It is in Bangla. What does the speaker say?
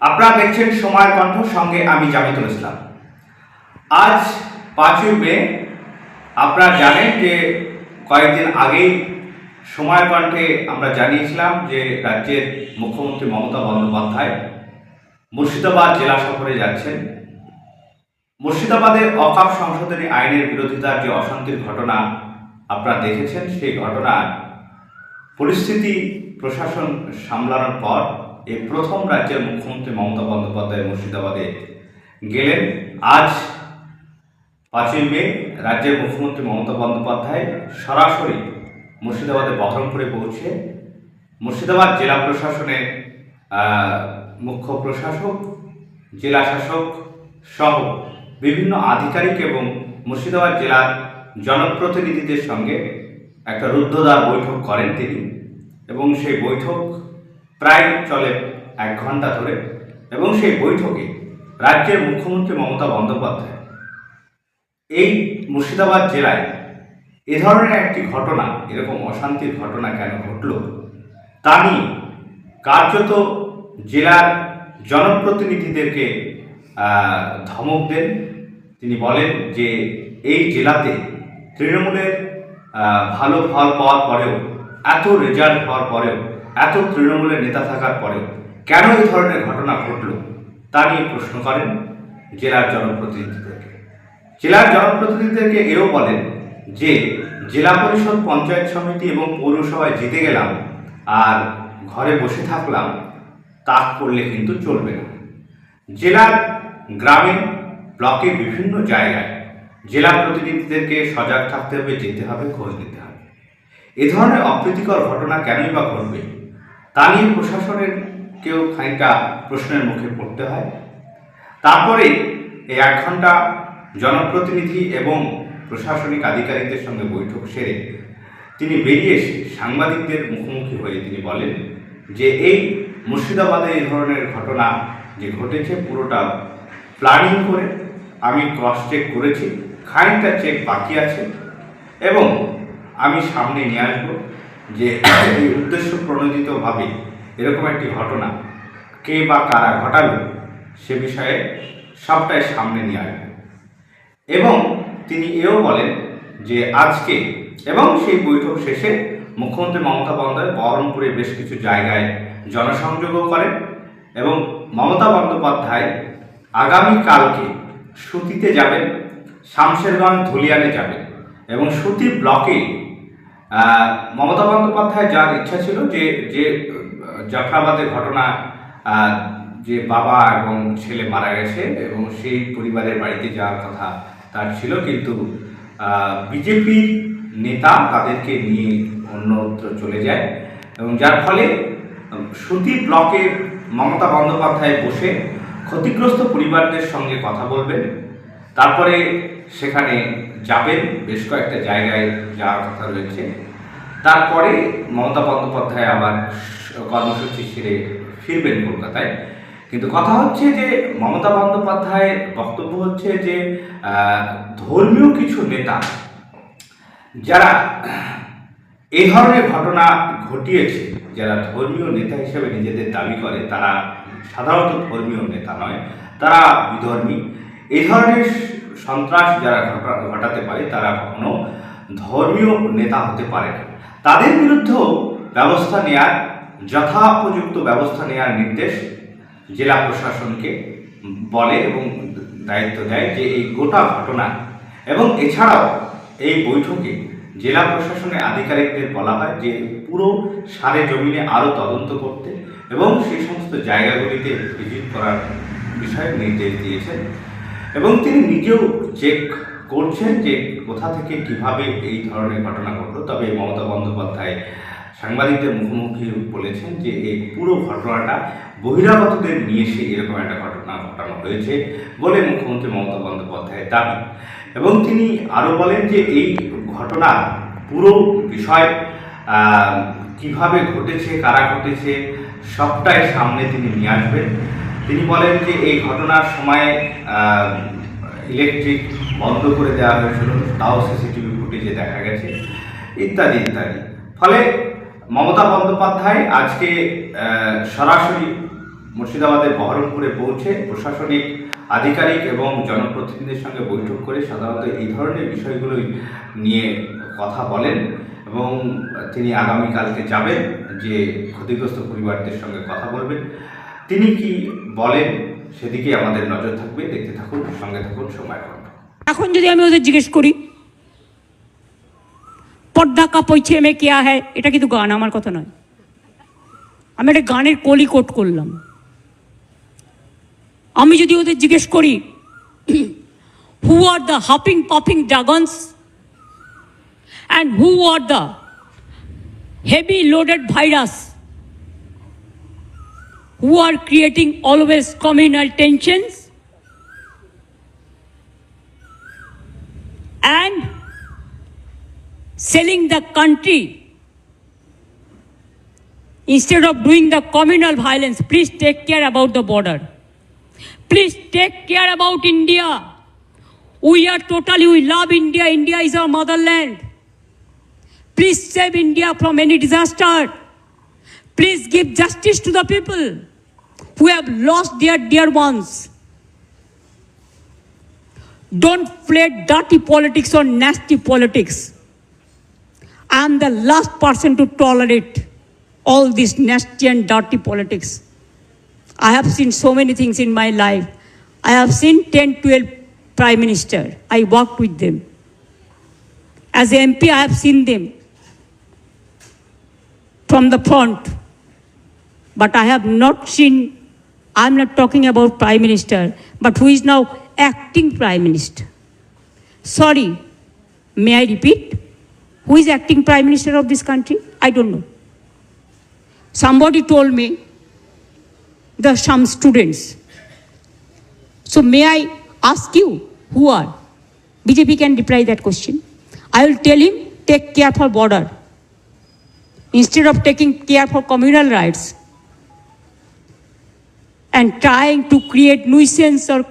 আপনারা দেখছেন সময়ের কণ্ঠ, সঙ্গে আমি জামিতুল ইসলাম। আজ পাঁচই মে, আপনারা জানেন যে কয়েকদিন আগেই সময়ের কণ্ঠে আমরা জানিয়েছিলাম যে রাজ্যের মুখ্যমন্ত্রী মমতা বন্দ্যোপাধ্যায় মুর্শিদাবাদ জেলা সফরে যাচ্ছেন। মুর্শিদাবাদের অকাপ সংশোধনী আইনের বিরোধিতার যে অশান্তির ঘটনা আপনারা দেখেছেন, সেই ঘটনার পরিস্থিতি প্রশাসন সামলানোর পর এই প্রথম রাজ্যের মুখ্যমন্ত্রী মমতা বন্দ্যোপাধ্যায় মুর্শিদাবাদে গেলেন। আজ পাঁচই মে রাজ্যের মুখ্যমন্ত্রী মমতা বন্দ্যোপাধ্যায় সরাসরি মুর্শিদাবাদে বহরমপুরে পৌঁছে মুর্শিদাবাদ জেলা প্রশাসনের মুখ্য প্রশাসক, জেলা শাসক সহ বিভিন্ন আধিকারিক এবং মুর্শিদাবাদ জেলার জনপ্রতিনিধিদের সঙ্গে একটা রুদ্ধদ্বার বৈঠক করেন তিনি এবং সেই বৈঠক প্রায় চলে এক ঘণ্টা ধরে এবং সেই বৈঠকে রাজ্যের মুখ্যমন্ত্রী মমতা বন্দ্যোপাধ্যায়। এই মুর্শিদাবাদ জেলায় এ ধরনের একটি ঘটনা, এরকম অশান্তির ঘটনা কেন ঘটল, তা নিয়ে কার্যত জেলার জনপ্রতিনিধিদেরকে ধমক দেন। তিনি বলেন যে এই জেলাতে তৃণমূলের ভালো ফল পাওয়ার পরেও, এত রেজাল্ট হওয়ার পরেও এত তৃণমূলের নেতা থাকার পরে কেন এই ধরনের ঘটনা ঘটল? তা নিয়ে প্রশ্ন করেন জেলার জনপ্রতিনিধিদেরকে। জেলার জনপ্রতিনিধিদেরকে এও বলেন যে জেলা পরিষদ পঞ্চায়েত সমিতি এবং পৌরসভায় জিতে গেলাম আর ঘরে বসে থাকলাম, তা করলে কিন্তু চলবে না। জেলার গ্রামে, ব্লকে বিভিন্ন জায়গায় জেলা প্রতিনিধিদেরকে সজাগ থাকতে হবে, যেতে হবে, খোঁজ নিতে হবে। এ ধরনের অপ্রীতিকর ঘটনা কেনই বা ঘটবে? তা নিয়ে প্রশাসনের কেউ খানিকটা প্রশ্নের মুখে পড়তে হয়। তারপরে এই এক ঘণ্টা জনপ্রতিনিধি এবং প্রশাসনিক আধিকারিকদের সঙ্গে বৈঠক সেরে তিনি বেরিয়ে এসে সাংবাদিকদের মুখোমুখি হয়ে তিনি বলেন যে, এই মুর্শিদাবাদে এই ধরনের ঘটনা যে ঘটেছে পুরোটা প্ল্যানিং করে আমি ক্রস চেক করেছি, খানিকটা চেক বাকি আছে এবং আমি সামনে নিয়ে আসব। যে উদ্দেশ্য প্রণোদিতভাবে এরকম একটি ঘটনা কে বা কারা ঘটালো, সে বিষয়ে সবটাই সামনে নিয়ে আসবে। এবং তিনি এও বলেন যে আজকে এবং সেই বৈঠক শেষে মুখ্যমন্ত্রী মমতা বন্দ্যোপাধ্যায় বহরমপুরে বেশ কিছু জায়গায় জনসংযোগও করেন এবং মমতা বন্দ্যোপাধ্যায় আগামীকালকে সুতিতে যাবেন, শামশেরগঞ্জ ধুলিয়ানে যাবেন এবং সুতি ব্লকে মমতা বন্দ্যোপাধ্যায় যার ইচ্ছা ছিল যে যে জাফরাবাদের ঘটনা যে বাবা এবং ছেলে মারা গেছে এবং সেই পরিবারের বাড়িতে যাওয়ার কথা তার ছিল, কিন্তু বিজেপির নেতা তাদেরকে নিয়ে অন্যত্র চলে যায় এবং যার ফলে সুতি ব্লকে মমতা বন্দ্যোপাধ্যায় বসে ক্ষতিগ্রস্ত পরিবারদের সঙ্গে কথা বলবেন। তারপরে সেখানে যাবেন বেশ কয়েকটা জায়গায় যাওয়ার কথা রয়েছে। তারপরে মমতা বন্দ্যোপাধ্যায় আবার কর্মসূচি সেরে ফিরবেন কলকাতায়। কিন্তু কথা হচ্ছে যে, মমতা বন্দ্যোপাধ্যায়ের বক্তব্য হচ্ছে যে ধর্মীয় কিছু নেতা যারা এই ধরনের ঘটনা ঘটিয়েছে, যারা ধর্মীয় নেতা হিসেবে নিজেদের দাবি করে, তারা সাধারণত ধর্মীয় নেতা নয়, তারা বিধর্মী। এই ধরনের সন্ত্রাস যারা ঘটা- ঘটাতে পারে, তারা কখনো ধর্মীয় নেতা হতে পারে না। তাদের বিরুদ্ধেও ব্যবস্থা নেয়ার, যথাপযুক্ত ব্যবস্থা নেয়ার নির্দেশ জেলা প্রশাসনকে বলে এবং দায়িত্ব দেয় যে এই গোটা ঘটনা এবং এছাড়াও এই বৈঠকে জেলা প্রশাসনের আধিকারিকদের বলা হয় যে পুরো সারে জমিনে আরও তদন্ত করতে এবং সেই সমস্ত জায়গাগুলিতে ভিজিট করার বিষয়ে নির্দেশ দিয়েছেন। এবং তিনি নিজেও চেক করছেন যে কোথা থেকে কীভাবে এই ধরনের ঘটনা ঘটলো। তবে মমতা বন্দ্যোপাধ্যায় সাংবাদিকদের মুখোমুখি বলেছেন যে এই পুরো ঘটনাটা বহিরাগতদের নিয়ে এসে এরকম একটা ঘটনা ঘটানো হয়েছে বলে মুখ্যমন্ত্রী মমতা বন্দ্যোপাধ্যায়ের দাবি। এবং তিনি আরও বলেন যে এই ঘটনা পুরো বিষয় কীভাবে ঘটেছে, কারা ঘটেছে, সবটাই সামনে তিনি নিয়ে আসবেন। তিনি বলেন যে এই ঘটনার সময় ইলেকট্রিক বন্ধ করে দেওয়া হয়েছিল, তাও সিসিটিভি ফুটেজে দেখা গেছে, ইত্যাদি ইত্যাদি। ফলে মমতা বন্দ্যোপাধ্যায় আজকে সরাসরি মুর্শিদাবাদের বহরমপুরে পৌঁছে প্রশাসনিক আধিকারিক এবং জনপ্রতিনিধিদের সঙ্গে বৈঠক করে সাধারণত এই ধরনের বিষয়গুলোই নিয়ে কথা বলেন এবং তিনি আগামীকালকে যাবেন যে ক্ষতিগ্রস্ত পরিবারদের সঙ্গে কথা বলবেন। তিনি কি বলেন সেদিকে আমাদের নজর থাকবে। দেখতে থাকুন, সঙ্গে থাকুন, সময় এখন যদি আমি ওদের জিজ্ঞেস করি, পর্দা কা পৈছে মে কেয়া হ্যায় এটা কিন্তু গান, আমার কথা নয়। আমি একটা গানের কলি কোট করলাম। আমি যদি ওদের জিজ্ঞেস করি who are the hopping popping dragons and who are the heavy loaded virus who are creating always communal tensions and selling the country. Instead of doing the communal violence please take care about the border. Please take care about india. We are totally we love india. India is our motherland. Please save india from any disaster please give justice to the people who have lost their dear ones don't play dirty politics or nasty politics. I am the last person to tolerate all this nasty and dirty politics. I have seen so many things in my life. I have seen 10, 12 prime minister. I worked with them. As MP, I have seen them from the front. But I have not seen, I'm not talking about prime minister, but who is now acting prime minister. Sorry, may I repeat? Who is acting prime minister of this country? I don't know. Somebody told me there are some students. So may I ask you who are? BJP can reply that question. I will tell him take care for border instead of taking care for communal rights and trying to create nuisance or